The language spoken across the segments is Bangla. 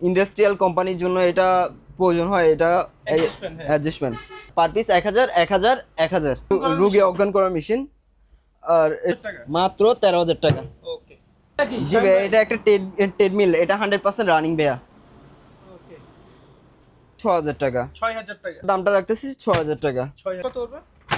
ইন্ডাস্ট্রিয়াল কোম্পানির জন্য এটা প্রয়োজন হয় এটা। অ্যাডজাস্টমেন্ট পার পিস এক হাজার এক হাজার এক হাজার। রুগী অজ্ঞান করার মেশিন আর মাত্র তেরো হাজার টাকা। জি ভাইয়া এটা একটা ট্রেডমিল এটা হান্ড্রেড পার্সেন্ট রানিং ভাইয়া। ছ হাজার টাকা। ছয় হাজার টাকা। দামটা রাখতেছি ছ হাজার টাকা। ছয় কত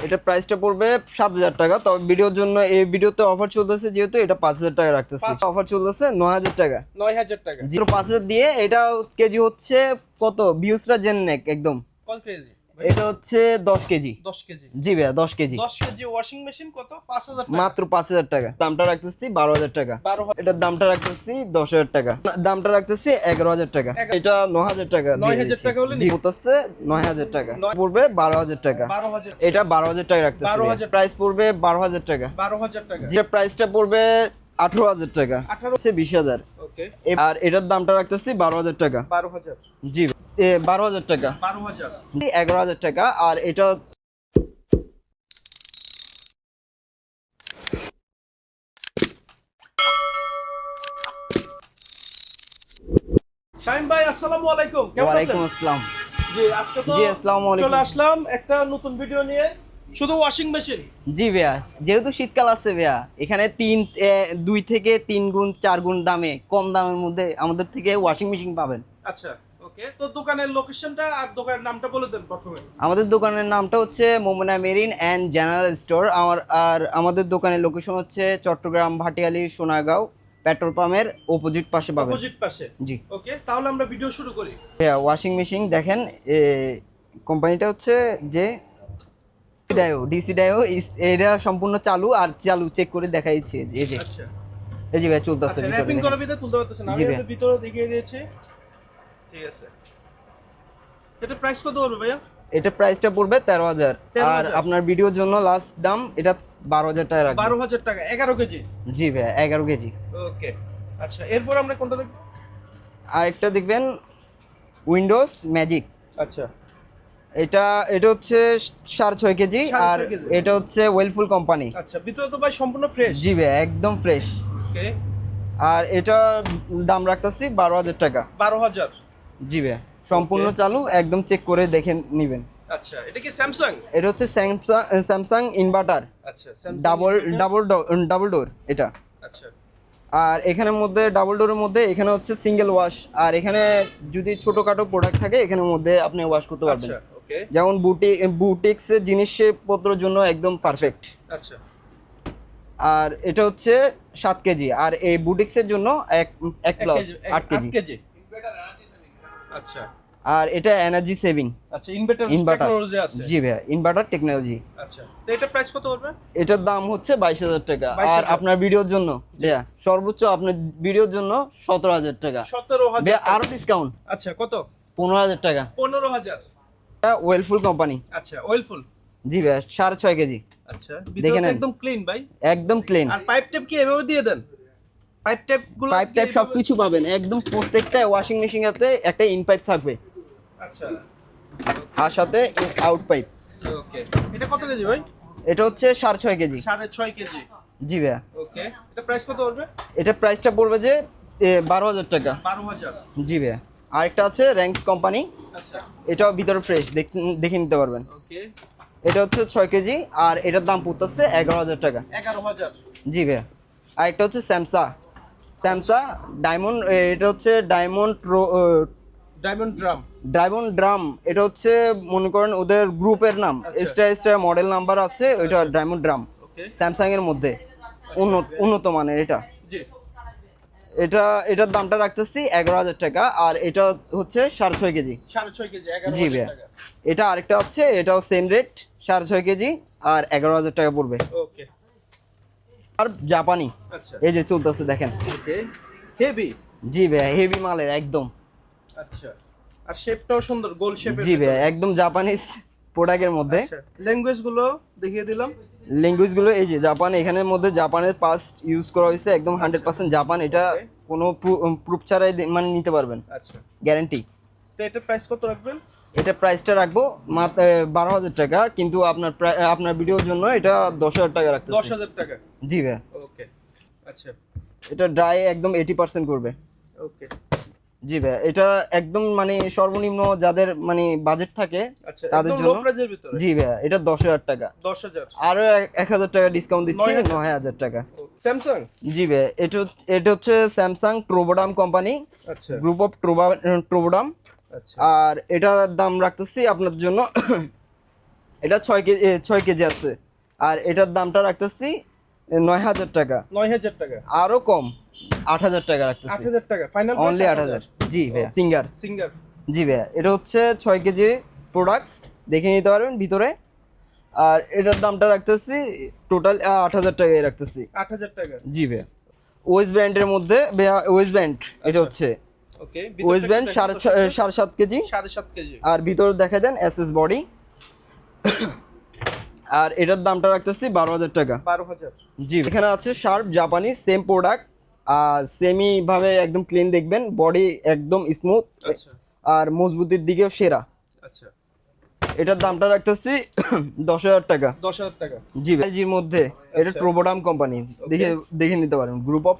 এটা প্রাইসটা পড়বে সাত হাজার টাকা। তবে ভিডিওর জন্য এই ভিডিওতে অফার চলতেছে যেহেতু এটা পাঁচ হাজার টাকা রাখতেছে। অফার চলতেছে নয় হাজার টাকা। নয় হাজার টাকা। জিরো পাঁচ হাজার দিয়ে এটা কেজি হচ্ছে কত? ভিউসরা জেন নেক একদম। কত কেজি এটা হচ্ছে দশ কেজি দশ কেজি জি ভাইয়া দশ কেজি দশ কেজি ওয়াশিং মেশিন কত পাঁচ হাজার টাকা মাত্র পাঁচ হাজার টাকা দামটা রাখতেছি বারো হাজার টাকা বারো হাজার এটার দামটা রাখতেছি দশ হাজার টাকা দামটা রাখতেছি এগারো হাজার টাকা এটা ন হাজার টাকা নয় দিয়ে হাজার দিচ্ছি। টাকা হলে হচ্ছে নয় হাজার টাকা পড়বে বারো হাজার টাকা বারো হাজার এটা বারো হাজার টাকা রাখতেছি বারো ভাইয়া। হাজার- প্রাইস পড়বে বারো হাজার টাকা বারো হাজার টাকা যেটা প্রাইসটা পড়বে আঠারো হাজার টাকা আঠারো হচ্ছে বিশ হাজার আর এটার দামটা রাখতেছি বারো হাজার টাকা বারো হাজার জি বারো হাজার টাকা। বারো হাজার। এগারো হাজার টাকা আর এটা শাহিম ভাই আসসালামু আলাইকুম। কেমন আছেন? আসসালাম। জি আজকে তো জি, আসসালামু আলাইকুম। চলে আসলাম একটা নতুন ভিডিও নিয়ে। শুধু ওয়াশিং মেশিন জি ভাইয়া যেহেতু শীতকাল আছে ভাইয়া এখানে তিন দুই থেকে তিন গুণ চার গুণ দামে কম দামের মধ্যে আমাদের থেকে ওয়াশিং মেশিন পাবেন। আচ্ছা। ওকে তো দোকানের লোকেশনটা আর দোকানের নামটা বলে দেন প্রথমে। আমাদের দোকানের নামটা হচ্ছে Momna marine and general store. আমার আর আমাদের দোকানের লোকেশন হচ্ছে চট্টগ্রাম ভাটিয়ালি সোনাগাঁও পেট্রোল পাম্পের অপোজিট পাশে পাবেন। অপোজিট পাশে। জি। ওকে তাহলে আমরা ভিডিও শুরু করি। ওয়াশিং মেশিন দেখেন কোম্পানিটা হচ্ছে যে ডায়ো ডিসি ডায়ো এটা সম্পূর্ণ চালু আর চালু চেক করে দেখাইছে। এই যে আচ্ছা। এই যে ভাই চলতেছে আচ্ছা ভিতরে জি। আপনার ভিতরে দেখিয়ে দিয়েছি। ঠিক আছে। এটা প্রাইস কত হবে ভাইয়া? এটা প্রাইসটা পড়বে তেরো হাজার। 13,000 আর আপনার ভিডিওর জন্য লাস্ট দাম এটা বারো হাজার টাকা বারো হাজার টাকা এগারো কেজি? জি ভাই এগারো কেজি। ওকে আচ্ছা এরপর আমরা কোনটা দেখব আর একটা দেখবেন উইন্ডোজ ম্যাজিক আচ্ছা। এটা এটা হচ্ছে সাড়ে ছয় কেজি আর এটা হচ্ছে ওয়েলফুল কোম্পানি আচ্ছা ভিতরে তো ভাই সম্পূর্ণ ফ্রেশ জি ভাই একদম ফ্রেশ ওকে আর এটা দাম রাখতেছি বারো হাজার টাকা। বারো হাজার। জি ভাই সম্পূর্ণ চালু একদম চেক করে দেখে নেবেন। আচ্ছা এটা কি স্যামসাং? এটা হচ্ছে স্যামসাং স্যামসাং ইনভার্টার আচ্ছা ডাবল। ডাবল ডাবল ডোর এটা। আচ্ছা। আর এখানের মধ্যে ডাবল ডোরের মধ্যে এখানে হচ্ছে সিঙ্গেল ওয়াশ আর এখানে যদি ছোটখাটো প্রোডাক্ট থাকে এখানের মধ্যে আপনি ওয়াশ করতে পারবেন। আচ্ছা ওকে যেমন বুটি বুটিক্স জিনিসপত্রের জন্য একদম পারফেক্ট আচ্ছা। আর এটা হচ্ছে সাত কেজি। আর এই বুটিক্সের জন্য এক এক প্লাস আট কেজি। আট কেজি। আচ্ছা। আর এটা এনার্জি সেভিং আচ্ছা ইনভার্টার টেকনোলজি আছে। জি ভাইয়া ইনভার্টার টেকনোলজি আচ্ছা তো এটা প্রাইস কত পড়বে এটার দাম হচ্ছে বাইশ হাজার টাকা। আর আপনার ভিডিওর জন্য ভাইয়া সর্বোচ্চ আপনার ভিডিওর জন্য সতেরো হাজার টাকা। সতেরো হাজার ভাইয়া আরও ডিসকাউন্ট আচ্ছা কত? পনেরো হাজার টাকা। পনেরো হাজার। ওয়েলফুল কোম্পানি আচ্ছা ওয়েলফুল জি ভাইয়া সাড়ে ছয় কেজি। আচ্ছা দেখে ভিতরে একদম ক্লিন ভাই। একদম ক্লিন আর পাইপ টেপ কি এভাবে দিয়ে দেন? পাইপ টেপগুলো পাইপ টাইপ সবকিছু পাবেন একদম প্রত্যেকটা ওয়াশিং মেশিনেতে একটা ইন পাইপ থাকবে। আচ্ছা। আর সাথে আউট পাইপ ওকে এটা কত কেজি ভাই? এটা হচ্ছে সাড়ে ছয় কেজি। সাড়ে ছয় কেজি। জি ভাইয়া। ওকে এটা প্রাইস কত পড়বে? এটা প্রাইসটা পড়বে যে এ, বারো হাজার টাকা। বারো হাজার। জি ভাইয়া। আরেকটা আছে র্যাঙ্কস কোম্পানি আচ্ছা। এটাও ভিতরে ফ্রেশ দেখে নিতে পারবেন। ওকে এটা হচ্ছে ছয় কেজি আর এটার দাম পড়তেছে এগারো হাজার টাকা। এগারো হাজার। জি ভাইয়া। আর একটা হচ্ছে স্যামসা স্যামসা ডায়মন্ড এটা হচ্ছে diamond diamond drum. Diamond drum এটা হচ্ছে মনে করেন ওদের গ্রুপের নাম আচ্ছা। এক্সট্রা এক্সট্রা মডেল নাম্বার আছে ওইটা ডায়মন্ড ড্রাম স্যামসাং এর মধ্যে উন্নত উন্নত মানের এটা। এটা এটার দামটা রাখতেছি এগারো হাজার টাকা আর এটা হচ্ছে সাড়ে ছয় কেজি। জি ভাইয়া। এটা আরেকটা আছে এটাও সেম রেট সাড়ে ছয় কেজি আর এগারো হাজার টাকা পড়বে। ওকে। আর জাপানি। আচ্ছা। এই যে চলতেছে দেখেন। ওকে। হেভি? জি ভাইয়া হেভি মালের একদম। আচ্ছা। আর শেপটাও সুন্দর গোল শেপের জি ভাইয়া একদম জাপানিজ প্রোডাক্টের মধ্যে। আচ্ছা ল্যাঙ্গুয়েজগুলো দেখিয়ে দিলাম। ল্যাঙ্গুয়েজগুলো এই যে জাপান এখানের মধ্যে জাপানের পাস্ট ইউজ করা হয়েছে একদম হান্ড্রেড পার্সেন্ট জাপান এটা কোনো প্রুফ ছাড়াই মানে নিতে পারবেন। আচ্ছা। গ্যারান্টি। তো এটা প্রাইস কত রাখবেন? এটা প্রাইসটা রাখব মাত্র বারো হাজার টাকা কিন্তু আপনার আপনার ভিডিওর জন্য এটা দশ হাজার টাকা রাখতে দশ হাজার টাকা? জি ভাই ওকে আচ্ছা। এটা ড্রাই একদম এইটি পার্সেন্ট করবে। ওকে জি ভাই এটা একদম মানে সর্বনিম্ন যাদের মানে বাজেট থাকে আচ্ছা তাদের জন্য- জি ভাইয়া এটা দশ হাজার টাকা। দশ হাজার। আরও এক- হাজার টাকা ডিসকাউন্ট দিচ্ছি 9,000 নয় হাজার টাকা। স্যামসাং জি ভাই এটা এটা হচ্ছে স্যামসাং ট্রোবোডাম কোম্পানি আচ্ছা। গ্রুপ অফ ট্রোবোডাম আচ্ছা আর এটার দাম রাখতেছি আপনার জন্য এটা ছয় কেজি ছয় কেজি আছে। আর এটার দামটা রাখতেছি নয় হাজার টাকা। নয় হাজার টাকা। আরও কম আট হাজার টাকা রাখতেছি। আট হাজার টাকা ফাইনাল অনলি আট হাজার। জি ভাইয়া সিঙ্গার সিঙ্গার জি ভাইয়া এটা হচ্ছে ছয় কেজি প্রোডাক্টস দেখে নিতে পারবেন ভিতরে। আর এটার দামটা রাখতেছি টোটাল আট হাজার টাকায় রাখতেছি। আট হাজার টাকা। জি ভাইয়া। ওয়েস্ট ব্র্যান্ডের মধ্যে ওয়েস্ট ব্র্যান্ড এটা হচ্ছে। ওকে ওয়েস্ট ব্র্যান্ড সাড়ে সাড়ে সাত কেজি। সাড়ে সাত কেজি। আর ভিতরে দেখা দেন এস এস বডি আর এটার দামটা রাখতেছি বারো হাজার টাকা। বারো হাজার। জি এখানে আছে শার্প জাপানি সেম প্রোডাক্ট আর সেমি ভাবে একদম ক্লিন দেখবেন বডি একদম স্মুথ আচ্ছা। আর মজবুতির দিকেও সেরা। আচ্ছা। এটার দামটা রাখতেছি দশ হাজার টাকা। দশ হাজার টাকা। জি এলজির মধ্যে। এটা আচ্ছা। ট্রোবোডাম কোম্পানি দেখে দেখে নিতে পারেন। গ্রুপ অফ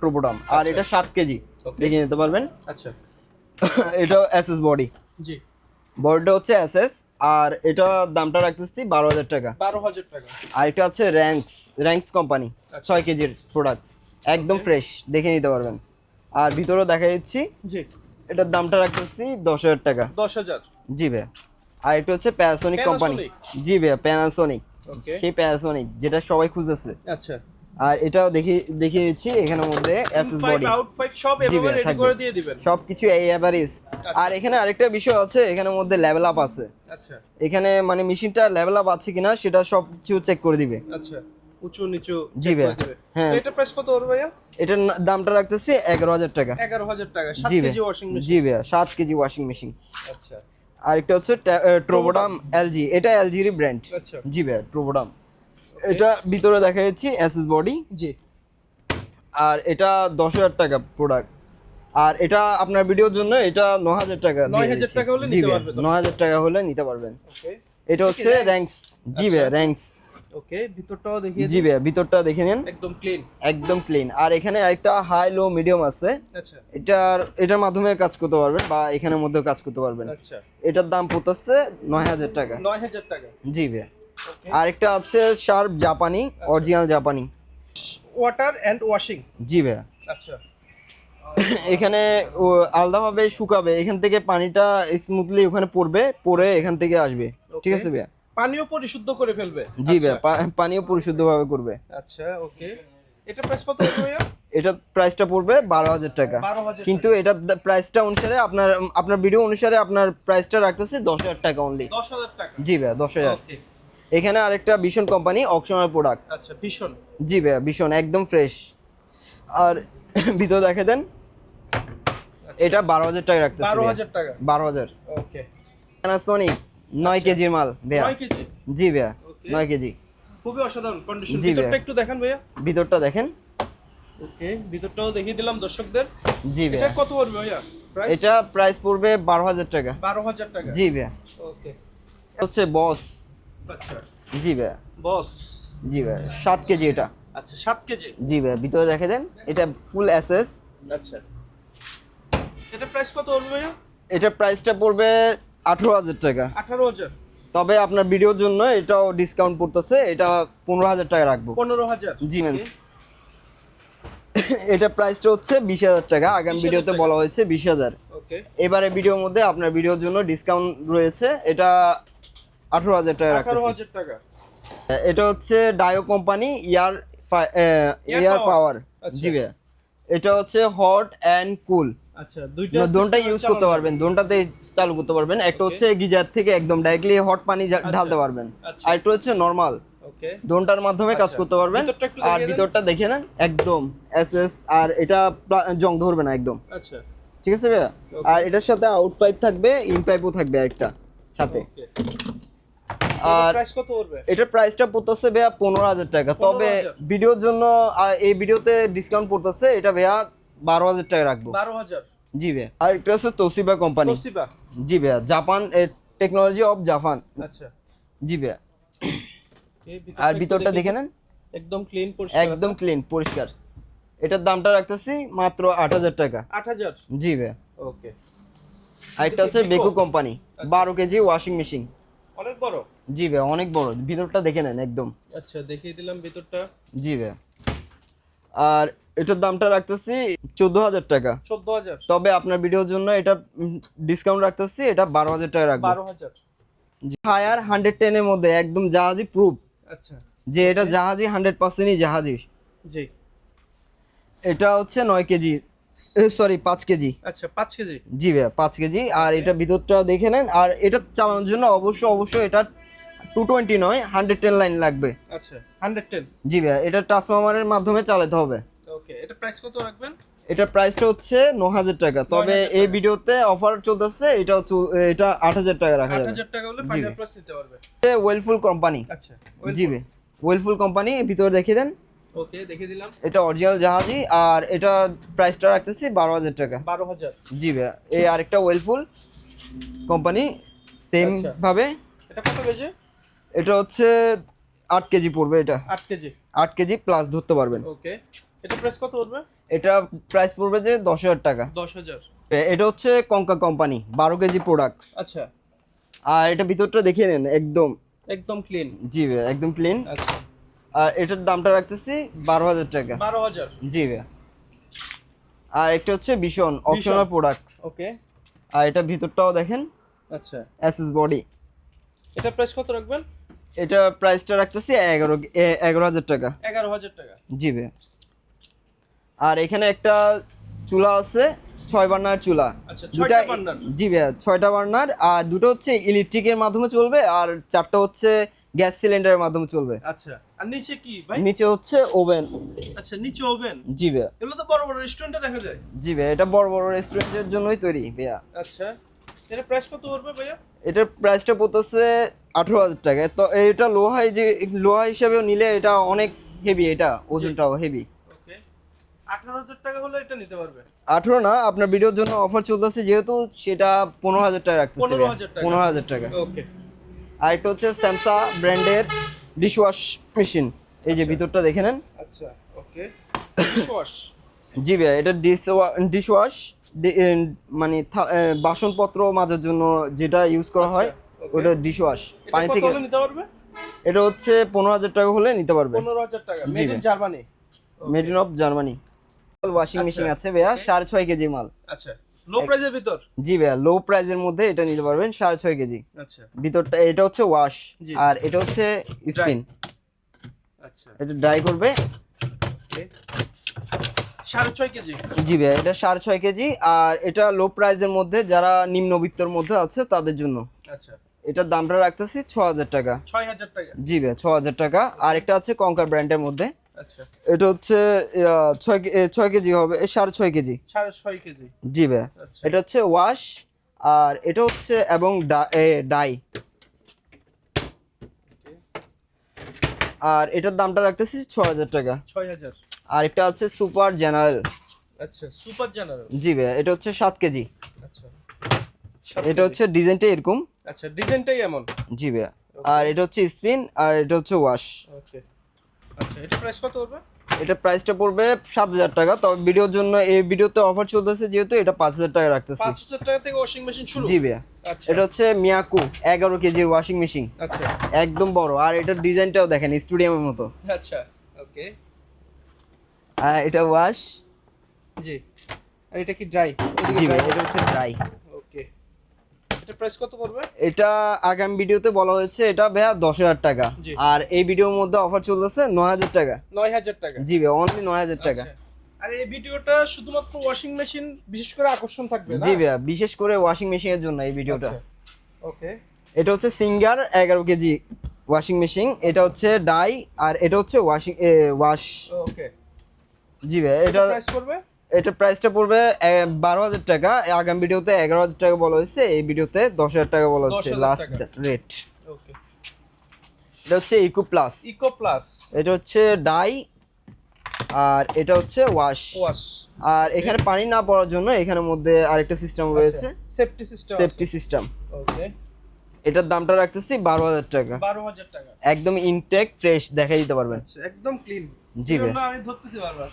ট্রোবোডাম আর এটা সাত কেজি. দেখে নিতে পারবেন। আচ্ছা। এটা এস এস বডি জি। বডিটা হচ্ছে এস এস আর এটা দামটা রাখতেছি বারো হাজার টাকা। বারো হাজার টাকা। আর এটা আছে র্যাঙ্কস র্যাঙ্কস কোম্পানি। ছয় কেজির প্রোডাক্টস একদম ফ্রেশ দেখে নিতে পারবেন। আর ভিতরেও দেখা দিচ্ছি জি। এটার দামটা রাখতেছি দশ হাজার টাকা। দশ হাজার। জি ভাইয়া। আর এটা হচ্ছে প্যানাসোনিক কোম্পানি জি ভাইয়া প্যানাসোনিক ওকে সেই প্যানাসোনিক যেটা সবাই খুঁজেছে আচ্ছা। আর এটাও দেখি দেখিয়ে দিচ্ছি এখানের মধ্যে এসএস বডি আউট ফাইভ সব এভাবে রেডি করে দিয়ে দিবেন। সব কিছু এই অ্যাভারেজ আর এখানে আরেকটা বিষয় আছে এখানের মধ্যে লেভেল আপ আছে। আচ্ছা। এখানে মানে মেশিনটা লেভেল আপ আছে কিনা সেটা সব কিছু চেক করে দিবে। আচ্ছা। উঁচু নিচু জি ভাইয়া, হ্যাঁ। এটা প্রাইস কত ওর ভাইয়া? এটার দামটা রাখতেছি এগারো হাজার টাকা। এগারো হাজার টাকা সাত জি কেজি ওয়াশিং মেশিন জি ভাইয়া সাত কেজি ওয়াশিং মেশিন আচ্ছা। আর একটা হচ্ছে ট্রোবোডাম এলজি এটা এলজিরই ব্র্যান্ড আচ্ছা। জি ভাইয়া ট্রোবোডাম এটা ভিতরে দেখা যাচ্ছে এসএস বডি জি। আর এটা দশ হাজার টাকা প্রোডাক্ট আর এটা আপনার ভিডিওর জন্য এটা ন হাজার টাকা দিয়ে 9,000 টাকা হলে নিতে ভাইয়া, পারবে ন হাজার টাকা হলে নিতে পারবেন। ওকে এটা হচ্ছে র্যাঙ্কস জি। ভাইয়া র্যাঙ্কস ওকে ভিতরটাও দেখিয়ে জি ভাইয়া ভিতরটা দেখে নিন। একদম ক্লিন একদম ক্লিন আর এখানে আরেকটা হাই লো মিডিয়াম আছে। আচ্ছা। এটার এটার মাধ্যমে কাজ করতে পারবেন বা এখানের মধ্যেও কাজ করতে পারবেন। আচ্ছা। এটার দাম পড়তেছে নয় হাজার টাকা। নয় হাজার টাকা। জি ভাইয়া। ওকে আরেকটা আছে শার্প জাপানি অরিজিনাল জাপানি। ওয়াটার এন্ড ওয়াশিং জি ভাইয়া। আচ্ছা। এখানে আলাদাভাবে শুকাবে এখান থেকে পানিটা স্মুথলি ওখানে পড়বে পরে এখান থেকে আসবে। ঠিক আছে ভাইয়া? পানিও পরিশুদ্ধ করে ফেলবে? জি ভাইয়া পা- পানিও পরিশুদ্ধভাবে করবে। আচ্ছা ওকে এটা প্রাইস কত ভাইয়া? এটা প্রাইসটা পড়বে বারো হাজার টাকা। কিন্তু এটার প্রাইসটা অনুসারে আপনার আপনার ভিডিও অনুসারে আপনার প্রাইসটা রাখতেছে দশ হাজার টাকা অনলি দশ হাজার টাকা। জি ভাইয়া দশ হাজার। এখানে আরেকটা ভীষণ কোম্পানি অকশনাল প্রোডাক্ট আচ্ছা ভীষণ। জি ভাইয়া ভীষণ একদম ফ্রেশ আর ভিতরে দেখে দেন। এটা বারো হাজার টাকা রাখতেছে বারো হাজার টাকা? বারো হাজার। ওকে। প্যানাসোনিক নয় কেজির মাল ভাইয়া। জি ভাইয়া. নয় কেজি। খুবই অসাধারণ কন্ডিশন ভিতরটা। একটু দেখেন ভাইয়া। ভিতরটা দেখেন। ওকে ভিতরটাও দেখিয়ে দিলাম দর্শকদের। জি এটা ভাইয়া কত পড়বে ভাইয়া? এটা প্রাইস পড়বে বারো হাজার টাকা। বারো হাজার টাকা। জি ভাইয়া। ওকে। হচ্ছে বস আচ্ছা। জি ভাইয়া। বস। জি ভাইয়া সাত কেজি এটা। আচ্ছা সাত কেজি? জি ভাইয়া ভিতরে দেখে দেন এটা ফুল অ্যাসেস আচ্ছা। এটা প্রাইস কত পড়বে এটা প্রাইসটা পড়বে আঠেরো হাজার টাকা। আঠারো হাজার। তবে আপনার ভিডিওর জন্য এটাও ডিসকাউন্ট পড়তেছে এটা পনেরো হাজার টাকা রাখব। পনেরো হাজার? জি ম্যাম এটা প্রাইসটা হচ্ছে বিশ হাজার টাকা আগামী ভিডিওতে বলা হয়েছে বিশ হাজার। ওকে এবারে ভিডিওর মধ্যে আপনার ভিডিওর জন্য ডিসকাউন্ট রয়েছে এটা আঠারো হাজার টাকা আঠারো হাজার টাকা। এটা হচ্ছে ডায়ো কোম্পানি ইয়ার ইয়ার পাওয়ার। জি ভাইয়া। এটা হচ্ছে হট অ্যান্ড কুল আচ্ছা দুইটা দোনটা ইউজ করতে পারবেন দোনটাতে চালু করতে পারবেন। একটা হচ্ছে গিজার থেকে একদম ডাইরেক্টলি হট পানি আচ্ছা। ঢালতে পারবেন। আচ্ছা। আর একটা হচ্ছে নর্মাল দোনটার মাধ্যমে কাজ আচ্ছা। করতে পারবেন। আর ভিতরটা দেখে নেন একদম এসএস আর এটা জং ধরবে না একদম। আচ্ছা। ঠিক আছে ভাইয়া? আর এটার সাথে আউট পাইপ থাকবে ইন পাইপও থাকবে একটা সাথে। আর এটার প্রাইসটা পড়তেছে ভাইয়া পনেরো হাজার টাকা। তবে ভিডিওর জন্য এই ভিডিওতে ডিসকাউন্ট পড়তেছে এটা ভাইয়া বারো হাজার টাকা রাখব। বারো হাজার? জি ভাইয়া। আর একটা হচ্ছে তোসিবা কোম্পানি জি ভাইয়া জাপান টেকনোলজি অফ জাপান আচ্ছা। জি ভাইয়া। আর ভিতরটা দেখে নেন। একদম ক্লিন পরিষ্কার একদম ক্লিন পরিষ্কার। এটার দামটা রাখতেছি মাত্র আট হাজার টাকা। আট হাজার? জি ভাইয়া। ওকে। আরেকটা হচ্ছে বেকু কোম্পানি। বারো কেজি ওয়াশিং মেশিন অনেক বড়? জি ভাই অনেক বড়। ভিতরটা দেখে নেন একদম। আচ্ছা দেখিয়ে দিলাম ভিতরটা। জি ভাই। আর এটার দামটা রাখতেছি চোদ্দ হাজার টাকা। চোদ্দ হাজার। তবে আপনার ভিডিওর জন্য এটা ডিসকাউন্ট রাখতেছি এটা বারো হাজার টাকা রাখব। বারো হাজার। ফায়ার হান্ড্রেড টেনের মধ্যে একদম জাহাজি প্রুফ। আচ্ছা। যে এটা জাহাজি হান্ড্রেড পার্সেন্টই জাহাজি। জি। এটা হচ্ছে নয় কেজি সরি পাঁচ কেজি। আচ্ছা পাঁচ কেজি। জি ভাইয়া পাঁচ কেজি। আর এটা ভিতরটা দেখে নেন। আর এটা চালানোর জন্য অবশ্যই অবশ্যই এটা টু টোয়েন্টি নয় হান্ড্রেড টেন লাইন লাগবে। আচ্ছা হান্ড্রেড টেন জি ভাইয়া এটা ট্রান্সফরমারের মাধ্যমে চালাতে হবে। ওকে এটা প্রাইস কত রাখবেন? এটার প্রাইসটা হচ্ছে ন হাজার টাকা। তবে 9,000 এই ভিডিওতে অফার চলতেছে এটা এটা আট হাজার টাকা রাখা যাবে। টাকা হলে ফাইনাল প্রাইস নিতে পারবে। ওয়েলফুল কোম্পানি আচ্ছা জি ভাই ওয়েলফুল কোম্পানি ভিতরে দেখিয়ে দেন। ওকে দেখিয়ে দিলাম। এটা অরিজিনাল জাহাজি আর এটা প্রাইসটা রাখতেছি বারো হাজার টাকা। বারো হাজার। জি ভাইয়া এই আরেকটা ওয়েলফুল কোম্পানি সেম। ভাবে। এটা কত কেজি এটা হচ্ছে আট কেজি পড়বে এটা। আট কেজি? আট কেজি প্লাস ধরতে পারবেন। ওকে। এটা প্রাইস কত পড়বে? এটা প্রাইস পড়বে যে দশ হাজার টাকা। দশ হাজার। এটা হচ্ছে কঙ্কা কোম্পানি বারো কেজি প্রোডাক্টস আচ্ছা। আর এটা ভিতরটা দেখিয়ে নেন একদম। একদম ক্লিন জি ভাইয়া একদম ক্লিন আচ্ছা। আর এটার দামটা রাখতেছি বারো হাজার টাকা। বারো হাজার? জি ভাইয়া। আর একটা হচ্ছে ভীষণ অপশনাল প্রোডাক্টস ওকে। আর এটা ভিতরটাও দেখেন। আচ্ছা। এসএস বডি এটা প্রাইস কত রাখবেন? এটা প্রাইসটা রাখতেছি এগারো এগারো হাজার টাকা। এগারো হাজার টাকা। জি ভাইয়া আর এখানে একটা চুলা আছে ছয় বার্নার চুলা। আচ্ছা দুটা জি ভাইয়া ছয়টা বার্নার আর দুটো হচ্ছে ইলেকট্রিকের মাধ্যমে চলবে আর চারটা হচ্ছে গ্যাস সিলিন্ডারের মাধ্যমে চলবে। আচ্ছা আর নিচে কি ভাই? নিচে হচ্ছে ওভেন আচ্ছা নিচে ওভেন জি ভাইয়া এগুলো তো বড় বড় রেস্টুরেন্টে দেখা যায়। জি ভাইয়া এটা বড় বড় রেস্টুরেন্টের জন্যই তৈরি ভাইয়া। আচ্ছা এটা প্রাইস কত পড়বে ভাইয়া? এটার প্রাইসটা পড়তেছে আঠেরো হাজার টাকা। তো এটা লোহাই যে লোহা হিসাবেও নিলে এটা অনেক হেভি এটা ওজনটাও হেভি আঠারো না আপনার ভিডিওর জন্য অফার চলতেছে যেহেতু সেটা পনেরো হাজার টাকা রাখতেছে 15,000 টাকা। পনেরো হাজার টাকা। ওকে। আর একটা হচ্ছে স্যামসা ব্র্যান্ডের ডিশওয়াশ মেশিন এই যে ভিতরটা দেখে নেন। আচ্ছা ওকে। ডিশওয়াশ জি ভাইয়া এটা ডিশ ডিশওয়াশ মানে বাসনপত্র মাজার জন্য যেটা ইউজ করা হয় আচ্ছা, ওটা ডিশওয়াশ। এটা পানি থেকে নিতে পারবে? এটা হচ্ছে পনেরো হাজার টাকা হলে নিতে পারবে। পনেরো হাজার টাকা। Made in Germany made in of Germany washing machine আছে ভাইয়া সাড়ে ছয় কেজি মাল। আচ্ছা লো প্রাইজের ভিতর? জি ভাইয়া লো প্রাইজের মধ্যে এটা নিতে পারবেন সাড়ে ছয় কেজি। আচ্ছা। ভিতরটা এটা হচ্ছে ওয়াশ আর এটা হচ্ছে স্পিন আচ্ছা। এটা ড্রাই করবে। কেজি। জি ভাইয়া এটা সাড়ে ছয় কেজি। আর এটা লো প্রাইজের মধ্যে যারা নিম্নবিত্তর মধ্যে আছে তাদের জন্য। আচ্ছা। এটার দামটা রাখতেছি ছ হাজার টাকা। ছয় হাজার টাকা। জি ভাই ছ হাজার টাকা। আর একটা আছে কঙ্কার ব্র্যান্ডের মধ্যে। আচ্ছা। এটা হচ্ছে ছয় কে- ছয় কেজি হবে সাড়ে ছয় কেজি। সাড়ে ছয় কেজি। জি ভাইয়া আচ্ছা। এটা হচ্ছে ওয়াশ আর এটা হচ্ছে এবং ডাই আর এটার দামটা রাখতেছি ছ হাজার টাকা। ছয় হাজার আর একটা আছে সুপার জেনারেল। আচ্ছা সুপার জেনারেল। জি ভাই এটা হচ্ছে সাত কেজি। আচ্ছা এটা হচ্ছে ডিজাইনটা এরকম। আচ্ছা ডিজাইনটাই এমন? জি ভাই আর এটা হচ্ছে স্পিন আর এটা হচ্ছে ওয়াশ। ওকে আচ্ছা এটা প্রাইস কত হবে এটা প্রাইসটা পড়বে সাত হাজার টাকা। তবে ভিডিওর জন্য এই ভিডিওতে অফার চলতেছে যেহেতু এটা পাঁচ হাজার টাকা রাখতেছি। পাঁচ হাজার টাকা থেকে ওয়াশিং মেশিন শুরু? জি ভাইয়া। আচ্ছা। এটা হচ্ছে মিয়াকু এগারো কেজির ওয়াশিং মেশিন আচ্ছা। একদম বড়। আর এটার ডিজাইনটাও দেখেন স্টুডিয়ামের মতো। আচ্ছা ওকে। আর এটা ওয়াশ জি। আর এটা কি ড্রাই জি ভাই এটা হচ্ছে ড্রাই এটা প্রাইস কত পড়বে? এটা আগামী ভিডিওতে বলা হয়েছে এটা ভাইয়া দশ হাজার টাকা। আর এই ভিডিওর মধ্যে অফার চলতেছে নয় হাজার টাকা। নয় হাজার টাকা। জি ভাই অনলি নয় হাজার টাকা। আচ্ছা। আর এই ভিডিওটা শুধুমাত্র ওয়াশিং মেশিন বিশেষ করে আকর্ষণ থাকবে না? জি ভাইয়া বিশেষ করে ওয়াশিং মেশিনের জন্য এই ভিডিওটা। ওকে এটা হচ্ছে সিঙ্গার এগারো কেজি ওয়াশিং মেশিন এটা হচ্ছে ডাই আর এটা হচ্ছে ওয়াশিং ওয়াশ ওকে জি ভাই এটা প্রাইস এটা প্রাইসটা পড়বে বারো হাজার টাকা। আগামী ভিডিওতে এগারো হাজার টাকা বলা হয়েছে এই ভিডিওতে দশ হাজার টাকা বলা হচ্ছে লাস্ট রেট ওকে এটা হচ্ছে ইকো প্লাস ইকো প্লাস এটা হচ্ছে ডাই আর এটা হচ্ছে ওয়াশ ওয়াশ আর এখানে পানি না পড়ার জন্য এখানের মধ্যে আরেকটা সিস্টেম রয়েছে। Safety system safety system okay এটার দামটা রাখতেছি বারো হাজার টাকা। বারো হাজার টাকা। একদম ইনটেক ফ্রেশ দেখাই দিতে পারবেন। আচ্ছা একদম ক্লিন জি আমি ধরতেছি বারবার।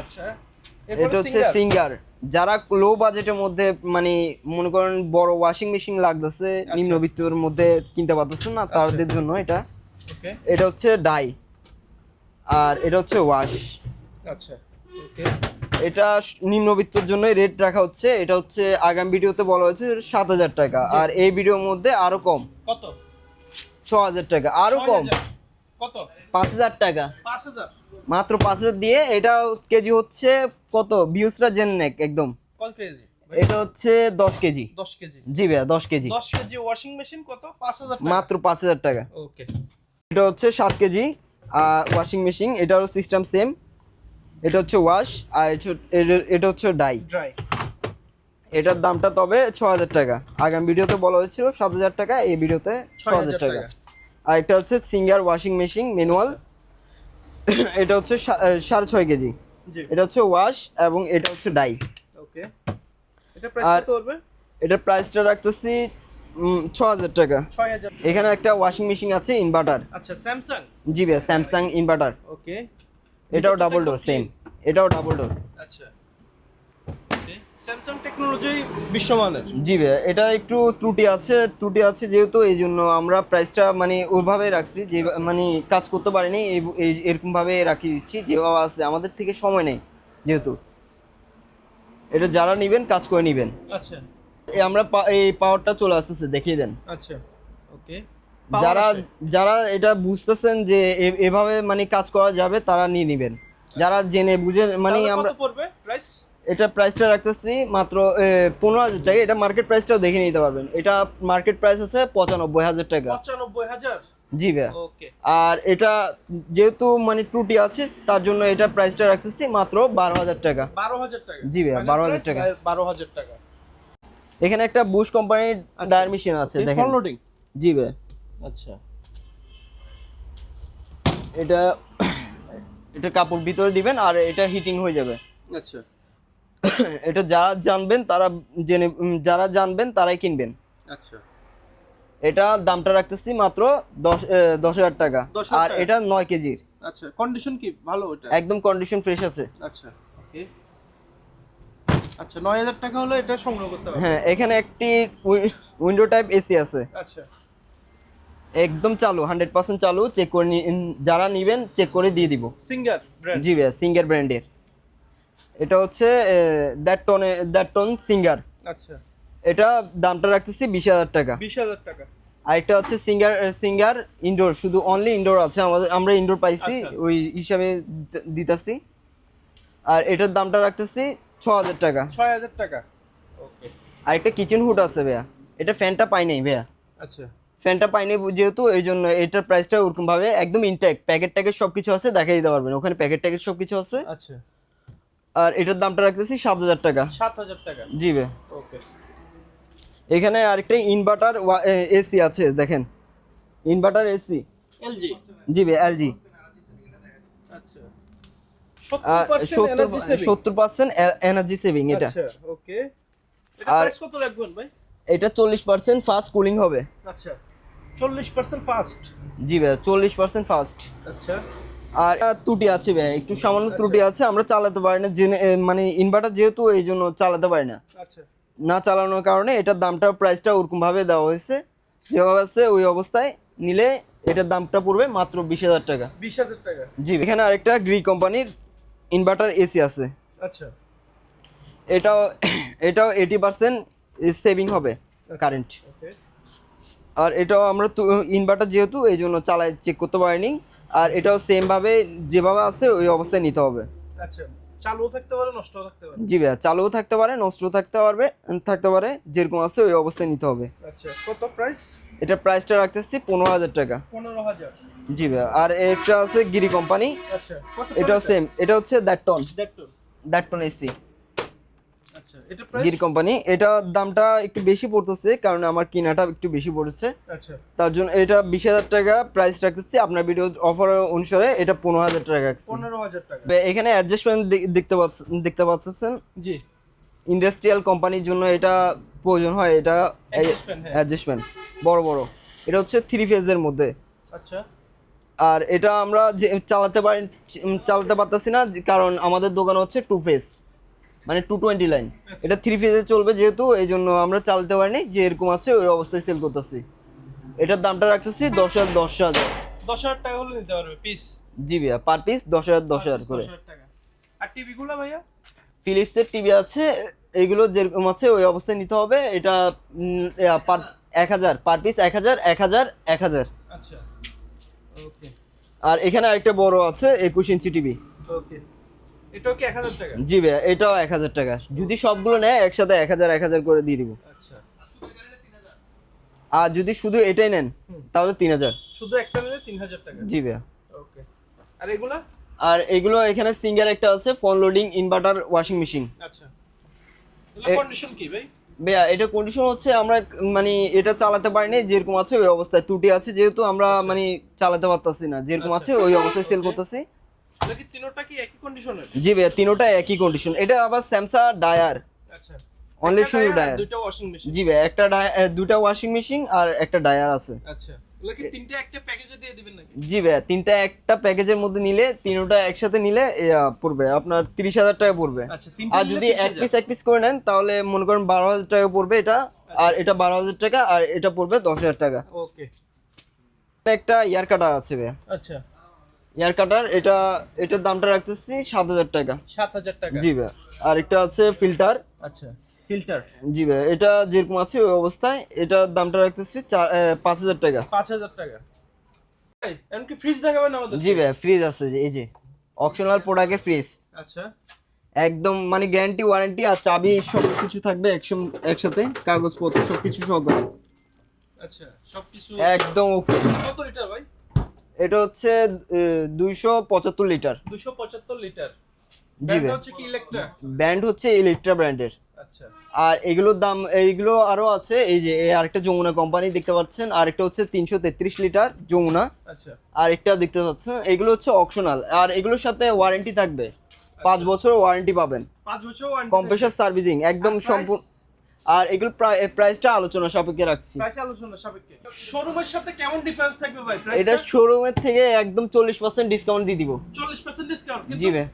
আচ্ছা। এটা হচ্ছে সিঙ্গার যারা লো বাজেটের মধ্যে মানে মনে করেন বড় ওয়াশিং মেশিন লাগতেছে আচ্ছা। নিম্নবিত্তর মধ্যে কিনতে পারতেছেন না তাদের জন্য এটা। ওকে এটা হচ্ছে ডাই আর এটা হচ্ছে ওয়াশ আচ্ছা। ওকে এটা নিম্নবিত্তর জন্য রেট রাখা হচ্ছে। এটা হচ্ছে আগাম ভিডিওতে বলা হয়েছে সাত হাজার টাকা। আর এই ভিডিওর মধ্যে আরও কম। কত? ছ হাজার টাকা। আরও কম। কত? পাঁচ হাজার টাকা। পাঁচ হাজার? মাত্র পাঁচ হাজার দিয়ে এটা কেজি হচ্ছে কত? ভিউসরা জেনে নেক একদম। কত কেজি? এটা হচ্ছে দশ কেজি। দশ কেজি। জি ভাইয়া দশ কেজি। দশ কেজি ওয়াশিং মেশিন কত? পাঁচ হাজার মাত্র পাঁচ হাজার টাকা। ওকে এটা হচ্ছে সাত কেজি আর ওয়াশিং মেশিন এটারও সিস্টেম সেম এটা হচ্ছে ওয়াশ আর এটা- হচ্ছে ডাই ড্রাই এটার দামটা তবে ছ হাজার টাকা। আগামী ভিডিওতে বলা হয়েছিল সাত হাজার টাকা এই ভিডিওতে ছ হাজার 6,000 টাকা। টাকা। আর এটা হচ্ছে সিঙ্গার ওয়াশিং মেশিন ম্যানুয়াল। এটা হচ্ছে সাড়ে ছয় কেজি। এটা হচ্ছে ওয়াশ এবং এটা হচ্ছে ডাই। ওকে। এটা আর- এটার প্রাইসটা রাখতেছি ছ হাজার টাকা। এখানে একটা ওয়াশিং মেশিন আছে ইনভার্টার আচ্ছা স্যামসাং জি ভাই স্যামসাং ইনভার্টার ওকে। এটাও ডাবল ডোর সেম এটাও ডাবল ডোর আচ্ছা। স্যামসাং টেকনোলজি বিশ্বমানের। জি ভাইয়া এটা একটু ত্রুটি আছে ত্রুটি আছে যেহেতু এই জন্য আমরা প্রাইসটা মানে ওইভাবে রাখছি যে মানে কাজ করতে পারিনি এই- এরকমভাবে রাখি দিচ্ছি যেভাবে আছে আমাদের থেকে সময় নেই যেহেতু। এটা যারা নেবেন কাজ করে নেবেন। আচ্ছা। এই আমরা এই পাওয়ারটা চলে আসতেছে দেখিয়ে দেন। আচ্ছা ওকে। যারা যারা এটা বুঝতেছেন যে এভাবে মানে কাজ করা যাবে তারা নিয়ে নেবেন। যারা জেনে বুঝে মানে আমরা পড়বে প্রাইস এটা প্রাইসটা রাখতেছি মাত্র পনেরো হাজার টাকা। এটা মার্কেট প্রাইসটাও দেখে নিতে পারবেন। এটা মার্কেট প্রাইস আছে পঁচানব্বই হাজার টাকা। পঁচানব্বই হাজার? জি ভাইয়া। ওকে। আর এটা যেহেতু মানে ত্রুটি আছে তার জন্য এটা প্রাইসটা রাখতেছি মাত্র বারো হাজার টাকা। বারো হাজার টাকা? জি ভাইয়া, 12,000 টাকা। বারো হাজার টাকা। এখানে একটা বুশ কোম্পানির ডায়ার মেশিন আছে দেখেন। লোডিং জি ভাইয়া। আচ্ছা। এটা এটা কাপড় ভিতরে দিবেন আর এটা হিটিং হয়ে যাবে। আচ্ছা। এটা যারা জানবেন তারা জেনে যারা জানবেন তারাই কিনবেন। আচ্ছা। এটা দামটা রাখতেছি মাত্র দশ দশ হাজার টাকা। আর এটা নয় কেজির। আচ্ছা কন্ডিশন কি? ভালো ওটা একদম কন্ডিশন ফ্রেশ আছে। আচ্ছা ওকে আচ্ছা নয় হাজার টাকা হলো এটা সংগ্রহ করতে হবে? হ্যাঁ এখানে একটি উইন্ডো টাইপ এসি আছে। আচ্ছা। একদম চালু হান্ড্রেড পার্সেন্ট চালু চেক করে যারা নিবেন চেক করে দিয়ে দিব। সিঙ্গার ব্র্যান্ড জি ভাইয়া সিঙ্গার ব্র্যান্ডের এটা হচ্ছে দ্যাট টনে দ্যাট টন সিঙ্গার আচ্ছা। এটা দামটা রাখতেছি বিশ হাজার টাকা। বিশ হাজার টাকা। আরেকটা হচ্ছে সিঙ্গার সিঙ্গার ইনডোর শুধু অনলি ইনডোর আছে আমাদের আমরা ইনডোর পাইছি আচ্ছা। ওই হিসাবে দিতাছি। আর এটার দামটা রাখতেছি ছ হাজার টাকা। ছয় হাজার টাকা। ওকে। আরেকটা কিচেন হুড আছে ভাইয়া। এটা ফ্যানটা পাই নাই ভাইয়া। আচ্ছা। ফ্যানটা পাইনি যেহেতু এই জন্য এটার প্রাইসটা ওরকম ভাবে একদম ইনট্যাক্ট প্যাকেট ট্যাকেট সব কিছু আছে দেখাই দিতে পারবেন। ওখানে প্যাকেট ট্যাকেট সব কিছু আছে। আচ্ছা। আর এটার দামটা রাখতেছি সাত হাজার টাকা। সাত হাজার টাকা? জি ভাই। ওকে। এখানে আরেকটা ইনভার্টার এসি আছে দেখেন। Inverter AC. এলজি? জি ভাই এলজি। আচ্ছা। সত্তর পার্সেন্ট এনার্জি সেভিং এটা। আচ্ছা ওকে। আর- কত রাখবেন ভাই? এটা চল্লিশ পার্সেন্ট ফাস্ট কুলিং হবে। আচ্ছা চল্লিশ পার্সেন্ট ফাস্ট জি ভাই চল্লিশ পার্সেন্ট ফাস্ট আচ্ছা। আর ত্রুটি আছে ভাই একটু সামান্য ত্রুটি আছে আমরা চালাতে পারি না জেনে মানে ইনভার্টার যেহেতু এই জন্য চালাতে পারি না। আচ্ছা। না চালানোর কারণে এটার দামটা প্রাইসটা ওরকমভাবে দেওয়া হয়েছে। যেভাবে আছে ওই অবস্থায় নিলে এটার দামটা পড়বে মাত্র বিশ হাজার টাকা। বিশ হাজার টাকা। জি এখানে আরেকটা গ্রি কোম্পানির ইনভার্টার এসি আছে। আচ্ছা। এটাও এটাও এইটি পার্সেন্ট সেভিং হবে কারেন্ট ওকে আর এটাও আমরা ইনভার্টার যেহেতু এই জন্য চালাই চেক করতে পারিনি। আর এটাও সেমভাবে যেভাবে আছে ওই অবস্থায় নিতে হবে। আচ্ছা চালু থাকতে পারে নষ্ট থাকতে পারে? জি ভাইয়া চালুও থাকতে পারে নষ্ট থাকতে পারবে থাকতে পারে যেরকম আছে ওই অবস্থায় নিতে হবে। আচ্ছা কত প্রাইস এটা প্রাইসটা রাখতেছি পনেরো হাজার টাকা। পনেরো হাজার। জি ভাইয়া আর এটা আছে গিরি কোম্পানি আচ্ছা এটাও সেম এটা হচ্ছে দ্যাট টন দ্যাট টন এসি আচ্ছা এটা প্রাইস গিরি কোম্পানি এটা দামটা একটু বেশি পড়তেছে কারণ আমার কিনাটা একটু বেশি পড়েছে। আচ্ছা। তার জন্য এটা বিশ হাজার টাকা প্রাইস রাখতেছি আপনার ভিডিও অফার অনুসারে এটা পনেরো হাজার টাকা রাখছি পনেরো হাজার টাকা। এখানে অ্যাডজাস্টমেন্ট দেখতে পাচ্ছেন দেখতে পাচ্ছেন? জি। ইন্ডাস্ট্রিয়াল কোম্পানির জন্য এটা প্রয়োজন হয় এটা। অ্যাডজাস্টমেন্ট বড় বড়। এটা হচ্ছে থ্রি ফেজের মধ্যে। আচ্ছা। আর এটা আমরা যে চালাতে পারি চালাতে পারতেছি না কারণ আমাদের দোকান হচ্ছে টু ফেজ মানে টু টোয়েন্টি লাইন এটা থ্রি ফেজে চলবে যেহেতু এই জন্য আমরা চালাতে পারিনি যে এরকম আছে ওই অবস্থায় সেল করতেছি। এটার দামটা রাখতেছি দশ হাজার দশ হাজার। দশ হাজার টাকা হলে নিতে পারবে পিস জি ভাইয়া পার পিস দশ হাজার দশ হাজার করে। আর টিভিগুলো ভাইয়া? ফিলিপসের টিভি আছে এগুলো যেরকম আছে ওই অবস্থায় নিতে হবে। এটা পার এক হাজার পার পিস এক হাজার এক হাজার এক হাজার। আচ্ছা। ওকে। আর এখানে আরেকটা বড় আছে একুশ ইঞ্চি টিভি। ওকে। এটাও কি এক হাজার টাকা? জি ভাইয়া এটাও এক হাজার টাকা। যদি সবগুলো নেয় একসাথে এক হাজার এক হাজার করে দিয়ে দিব। আচ্ছা। আর যদি শুধু এটাই নেন তাহলে তিন হাজার। শুধু একটা নিলে তিন হাজার টাকা। জি ভাইয়া। ওকে। আর এগুলা? আর এগুলো এখানে সিঙ্গেল একটা আছে front loading inverter washing machine. আচ্ছা। কন্ডিশন কি ভাই? ভাইয়া এটা কন্ডিশন হচ্ছে আমরা মানে এটা চালাতে পারিনি যেরকম আছে ওই অবস্থায়। ত্রুটি আছে যেহেতু আমরা মানে চালাতে পারতাছি না। যেরকম আচ্ছা। আছে ওই অবস্থায় সেল. করতেছি। তিনোটা কি একই কন্ডিশনের জি ভাইয়া তিনোটা একই কন্ডিশন এটা আবার স্যামসা ডায়ার আচ্ছা। একটা শুধু dryer। দুইটা ওয়াশিং মেশিন জি ভাইয়া একটা ডায়া- দুটা ওয়াশিং মেশিন আর একটা ডায়ার আছে। আচ্ছা। তিনটে একটা প্যাকেজে দিয়ে দিবেন নাকি? জি ভাইয়া তিনটা একটা প্যাকেজের মধ্যে নিলে তিনোটা একসাথে নিলে পড়বে। আপনার তিরিশ হাজার টাকা পড়বে। আচ্ছা আর যদি এক পিস এক পিস করে নেন তাহলে মনে করেন বারো হাজার টাকা পড়বে এটা আর এটা বারো হাজার টাকা আর এটা পড়বে দশ হাজার টাকা। ওকে। একটা ইয়ার কাটার আছে আচ্ছা। ইয়ার কাটার এটা এটার দামটা রাখতেছি সাত হাজার টাকা। সাত হাজার টাকা। জি ভাইয়া আর একটা আছে ফিল্টার আচ্ছা ফিল্টার জি ভাইয়া এটা যেরকম আছে ওই অবস্থায় এটার দামটা রাখতেছি পাঁচ হাজার টাকা। পাঁচ হাজার টাকা। ভাই এমনকি ফ্রিজ দেখাবেন আমাদের জি ভাইয়া ফ্রিজ আছে যে, এই যে অপশনাল প্রোডাক্টে ফ্রিজ আচ্ছা। একদম মানে গ্যারান্টি ওয়ারেন্টি আর চাবি সব কিছু থাকবে একসাথে কাগজপত্র সব কিছু সহকারে আচ্ছা সবকিছু একদম okay। কত লিটার ভাই? এটা হচ্ছে দুইশো পঁচাত্তর লিটার। দুশো পঁচাত্তর লিটার। জি ব্র্যান্ড হচ্ছে কি ইলেকট্রা ব্র্যান্ড হচ্ছে ইলেকট্রা ব্র্যান্ডের। আচ্ছা। আর এগুলোর দাম এইগুলো আরও আছে এই যে এই আরেকটা যমুনা কোম্পানি দেখতে পাচ্ছেন আরেকটা হচ্ছে তিনশো তেত্রিশ লিটার যমুনা। আচ্ছা। আর একটা দেখতে পাচ্ছেন এগুলো হচ্ছে অপশনাল আর এগুলোর সাথে ওয়ারেন্টি থাকবে। পাঁচ বছর ওয়ারেন্টি পাবেন। পাঁচ বছর ওয়ারেন্টি কম্প্রেসার সার্ভিসিং একদম সম্পূর্ণ আর এগুলো প্রাইসটা আলোচনা সাপেক্ষে রাখছি। প্রাইস আলোচনা সাপেক্ষে। শোরুমের সাথে কেমন ডিফারেন্স থাকবে ভাই? এটা শোরুমের থেকে একদম চল্লিশ পার্সেন্ট ডিসকাউন্ট দিয়ে দিব। 40% ডিসকাউন্ট জি ভাই।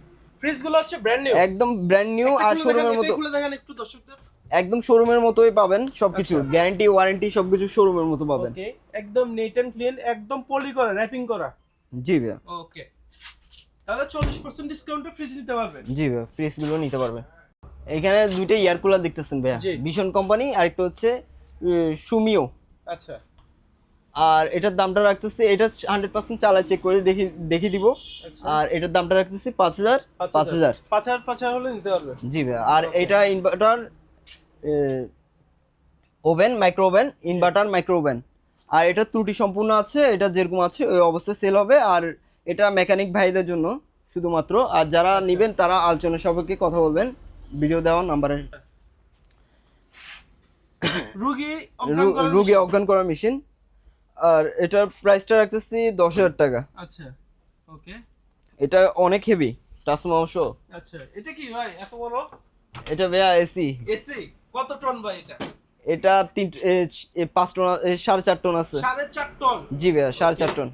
ফ্রিজগুলো হচ্ছে ব্র্যান্ড নিউ একদম ব্র্যান্ড নিউ আর শোরুমের মতো খুলে দেখেন একটু দর্শকদের। একদম শোরুমের মতোই পাবেন সবকিছু। আচ্ছা। গ্যারান্টি ওয়ারেন্টি সবকিছু শোরুমের মতো পাবেন। ওকে একদম নিট এন্ড ক্লিন একদম পলি করা র্যাপিং করা। জি ভাইয়া ওকে তাহলে 40% ডিসকাউন্টে ফ্রিজ নিতে পারবেন। জি ভাইয়া ফ্রিজগুলো নিতে পারবেন। এখানে দুইটা এয়ার কুলার দেখতেছেন ভাইয়া। ভীষণ কোম্পানি আর একটা হচ্ছে সুমিও আচ্ছা। আর এটার দামটা রাখতেছি এটা হান্ড্রেড পার্সেন্ট চালা চেক করে দেখি দেখি দিব। আচ্ছা। আর এটার দামটা রাখতেছি পাঁচ হাজার পাঁচ হাজার। পাঁচ হাজার পাঁচ হাজার হলে নিতে পারবে। জি ভাইয়া আর এটা inverter oven micro oven inverter micro oven আর এটা ত্রুটি সম্পূর্ণ আছে এটা যেরকম আছে ওই অবস্থায় সেল হবে। আর এটা মেকানিক ভাইদের জন্য শুধুমাত্র। আর যারা নেবেন তারা আলোচনা সাপেক্ষে কথা বলবেন। ভিডিও দেওয়ার নাম্বারে রুগী অজ্ঞান করার মেশিন আর এটার প্রাইসটা রাখতেছি দশ হাজার টাকা। আচ্ছা ওকে এটা অনেক হেভি ট্রান্সফর্মার আচ্ছা এটা কি ভাই এত বড়? এটা ভাইয়া এসি এসি কত টন ভাই এটা? এটা তিন পাঁচ টন সাড়ে চার টন আছে। সাড়ে চার টন জি ভাইয়া সাড়ে চার টন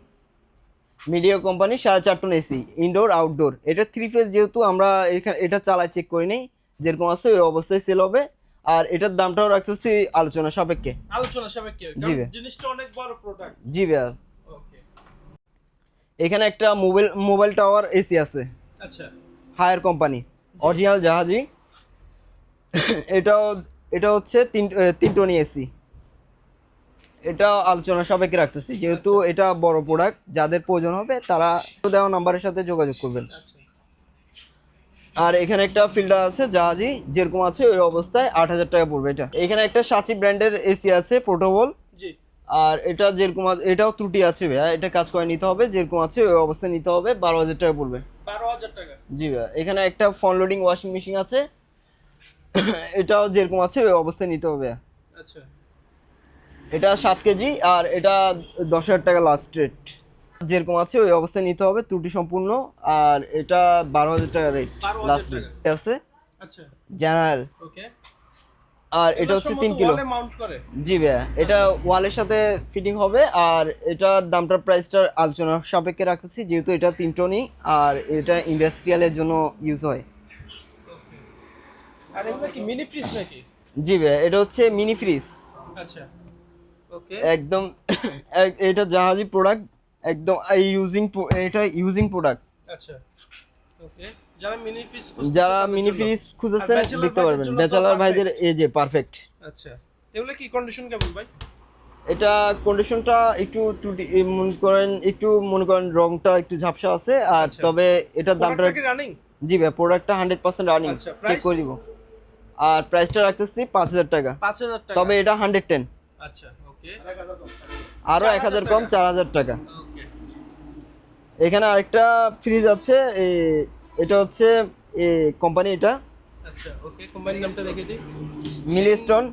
মিডিয়া কোম্পানি সাড়ে চার টন এসি ইনডোর আউটডোর এটা থ্রি ফেজ যেহেতু আমরা এখানে এটা চালাই চেক করি নেই। যেরকম আছে ওই অবস্থায় সেল হবে। আর এটার দামটাও রাখতেছি আলোচনা সাপেক্ষে। আলোচনা সাপেক্ষে জি ভাই। জিনিসটা অনেক বড় প্রোডাক্ট জি এখানে একটা মোবাইল মোবাইল টাওয়ার এসি আছে। আচ্ছা। হায়ার কোম্পানি অরিজিনাল জাহাজি এটাও এটা হচ্ছে তিন তিন টনি এসি এটা আলোচনা সাপেক্ষে রাখতেছি। যেহেতু এটা বড় প্রোডাক্ট যাদের প্রয়োজন হবে তারা দেওয়া নাম্বারের সাথে যোগাযোগ করবেন। আচ্ছা। আর এখানে একটা ফিল্টার আছে জাহাজি যেরকম আছে ওই অবস্থায় আট হাজার টাকা পড়বে এটা। এখানে একটা সাচি ব্র্যান্ডের এসি আছে পোর্টেবল আর এটা যেরকম আছে- এটাও ত্রুটি আছে ভাইয়া এটা কাজ করে নিতে হবে যেরকম আছে ওই অবস্থায় নিতে হবে বারো হাজার টাকা পড়বে। বারো হাজার টাকা। জি ভাইয়া এখানে একটা ফোন লোডিং ওয়াশিং মেশিন আছে এটাও যেরকম আছে ওই অবস্থায় নিতে হবে। আচ্ছা। এটা সাত কেজি আর এটা দশ হাজার টাকা লাস্ট রেট যেরকম আছে ওই অবস্থায় নিতে হবে ত্রুটি সম্পূর্ণ। আর এটা বারো হাজার টাকা রেট লাস্ট রেট আছে? আচ্ছা। জেনারেল আর এটা হচ্ছে তিন কিলো। জি ভাইয়া এটা ওয়ালের সাথে ফিটিং হবে আর এটা দামটার প্রাইসটা আলোচনা সাপেক্ষে রাখতেছি যেহেতু এটা তিন টনই আর এটা ইন্ডাস্ট্রিয়ালের জন্য ইউজ হয়। আর এগুলো কি মিনি ফ্রিজ নাকি? জি ভাইয়া এটা হচ্ছে মিনি ফ্রিজ আচ্ছা। ওকে একদম এক- এটা জাহাজি প্রোডাক্ট একদম এই ইউজিং এটা ইউজিং প্রোডাক্ট আচ্ছা ওকে যারা মিনি ফ্রিজ যারা মিনি ফ্রিজ খুঁজেছেন আর দেখতে পারবেন। ব্যাচেলার ভাইদের এই যে পারফেক্ট আচ্ছা এগুলো কি কন্ডিশন কেমন ভাই? এটা কন্ডিশনটা একটু ত্রুটি এই মনে করেন একটু মনে করেন রংটা একটু ঝাপসা আছে আর আচ্ছা। তবে এটার দামটা রানিং জি ভাই প্রোডাক্টটা হান্ড্রেড পার্সেন্ট রানিং আচ্ছা, চেক করে দিব। আর প্রাইসটা রাখতেছি পাঁচ হাজার টাকা। পাঁচ হাজার টাকা। তবে এটা হান্ড্রেড টেন আচ্ছা ওকে আরও এক হাজার কম চার হাজার টাকা। এখানে আরেকটা ফ্রিজ আছে এটা হচ্ছে কোম্পানি এটা। আচ্ছা ওকে কোম্পানির নামটা দেখে দিই। মিলিস্টন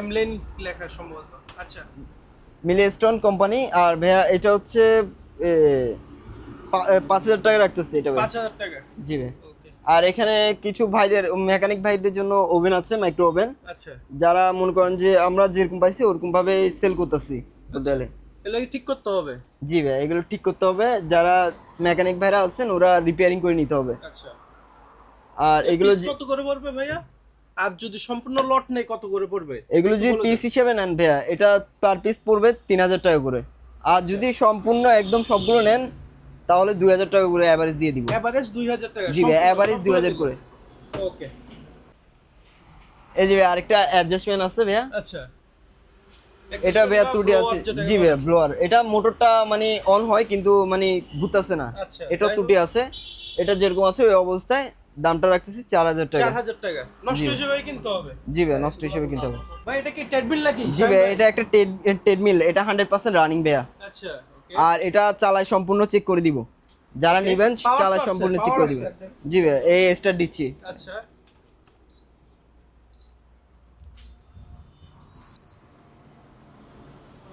এমলেন লেখা সম্ভবত আচ্ছা। মিলিস্টন কোম্পানি আর ভাইয়া এটা হচ্ছে পাঁচ হাজার টাকা রাখতেছি এটা পাঁচ হাজার টাকা? জি ভাই আর এখানে কিছু ভাইদের মেকানিক ভাইদের জন্য ওভেন আছে মাইক্রো ওভেন আচ্ছা। যারা মনে করেন যে আমরা যেরকম পাইছি ওরকম ভাবে সেল করতেছি বলতে গেলে এগুলো ঠিক করতে হবে। জি ভাই এগুলো ঠিক করতে হবে। যারা মেকানিক ভাইরা আছেন ওরা রিপেয়ারিং করে নিতে হবে। আচ্ছা। আর এগুলো কত করে পড়বে ভাইয়া? আর যদি সম্পূর্ণ লট নেই কত করে পড়বে? এগুলো যদি পিস হিসেবে নেন ভাইয়া এটা পার পিস পড়বে তিন হাজার টাকা করে। আর যদি সম্পূর্ণ একম সবগুলো নেন তাহলে দুই হাজার টাকা করে অ্যাভারেজ দিয়ে দিব। এভারেজ দুই হাজার টাকা। জি ভাই অ্যাভারেজ দুই হাজার করে। ওকে এই যে আরেকটা অ্যাডজাস্টমেন্ট আছে ভাইয়া। আচ্ছা। এটা ভাইয়া ত্রুটি আছে। জি ভাইয়া ব্লোয়ার এটা মোটরটা মানে অন হয় কিন্তু মানে ঘুরতেছে না। এটা এটাও ত্রুটি আছে। এটা যেরকম আছে ওই অবস্থায় দামটা রাখতেছি চার হাজার টাকা। চার হাজার টাকা। নষ্ট জি। হিসেবে কিনতে হবে। জি ভাই নষ্ট হিসেবে কিনতে হবে। ভাই এটা কি ট্রেডমিল নাকি? জি ভাই এটা একটা ট্রেডমিল এটা হান্ড্রেড পার্সেন্ট রানিং ভাইয়া। আচ্ছা ওকে আর এটা চালায় সম্পূর্ণ চেক করে দিব। যারা নেবেন চালায় সম্পূর্ণ চেক করে আছে দিবে একদম। জি ভাই এই স্টার দিচ্ছি। আচ্ছা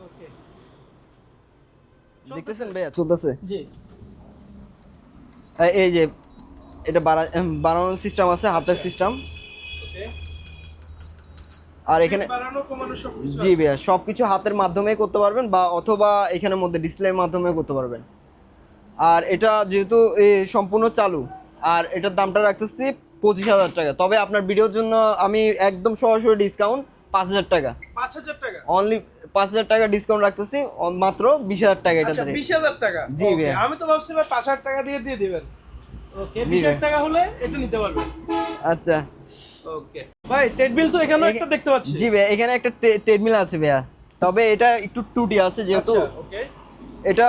ওকে দেখতেছেন ভাইয়া? চলতেছে? জি। এই- যে এটা বাড়ানোর সিস্টেম আছে হাতের আচ্ছা। সিস্টেম আর এখানে বাড়ানো কমানো সব কিছু জি ভাইয়া সবকিছু হাতের মাধ্যমে করতে পারবেন বা অথবা এখানের মধ্যে ডিসপ্লের মাধ্যমে করতে পারবেন। আর এটা যেহেতু সম্পূর্ণ চালু আর এটার দামটা রাখতেছি পঁচিশ হাজার টাকা। তবে আপনার ভিডিওর জন্য আমি একদম সরাসরি ডিসকাউন্ট পাঁচ হাজার টাকা। পাঁচ হাজার টাকা? অনলি পাঁচ হাজার টাকা ডিসকাউন্ট রাখতেছি মাত্র বিশ হাজার টাকা এটা আচ্ছা বিশ হাজার টাকা? জি। আমি তো ভাবছি ভাই পাঁচ হাজার টাকা দিয়ে দিয়ে দিবেন। ওকে বিশ হাজার টাকা হলে এটা নিতে পারবেন। আচ্ছা। ওকে ভাই টেডবিল তো এখানেও একটা দেখতে পাচ্ছি। জি ভাইয়া এখানে একটা ট্রেডমিল আছে ভাইয়া। তবে এটা একটু টুটি আছে যেহেতু। ওকে এটা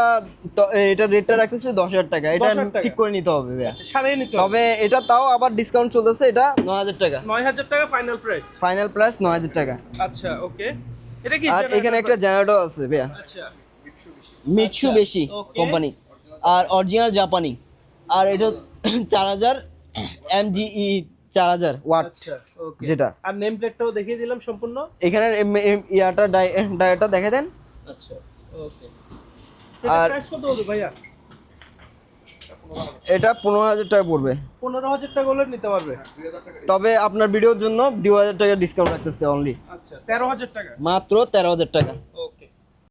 এটা রেটটা রাখতেছে দশ হাজার টাকা। এটা ঠিক করে নিতে হবে ভাইয়া। আচ্ছা নিতে হবে। তবে এটা তাও আবার ডিসকাউন্ট চলতেছে এটা নয় হাজার টাকা। নয় হাজার টাকা ফাইনাল প্রাইস ফাইনাল প্রাইস নয় হাজার টাকা। আচ্ছা ওকে এটা কি আর এখানে একটা জেনারেটর আছে ভাইয়া। আচ্ছা। মিটসু বেশি কোম্পানি আর অরিজিনাল জাপানি আর এটা চার হাজার এমজিই চার হাজার ওয়াট আচ্ছা যেটা। আর নেম প্লেটটাও দেখিয়ে দিলাম সম্পূর্ণ। এখানে ইয়াটা ডায়াটা দেখে দেন। আচ্ছা ওকে আর প্রাইস কত হবে ভাইয়া? এটা পনেরো হাজার টাকা পড়বে। পনেরো হাজার টাকা হলে নিতে পারবে। তবে আপনার ভিডিওর জন্য দু হাজার টাকা ডিসকাউন্ট রাখতেছে অনলি আচ্ছা তেরো হাজার টাকা। মাত্র তেরো হাজার টাকা।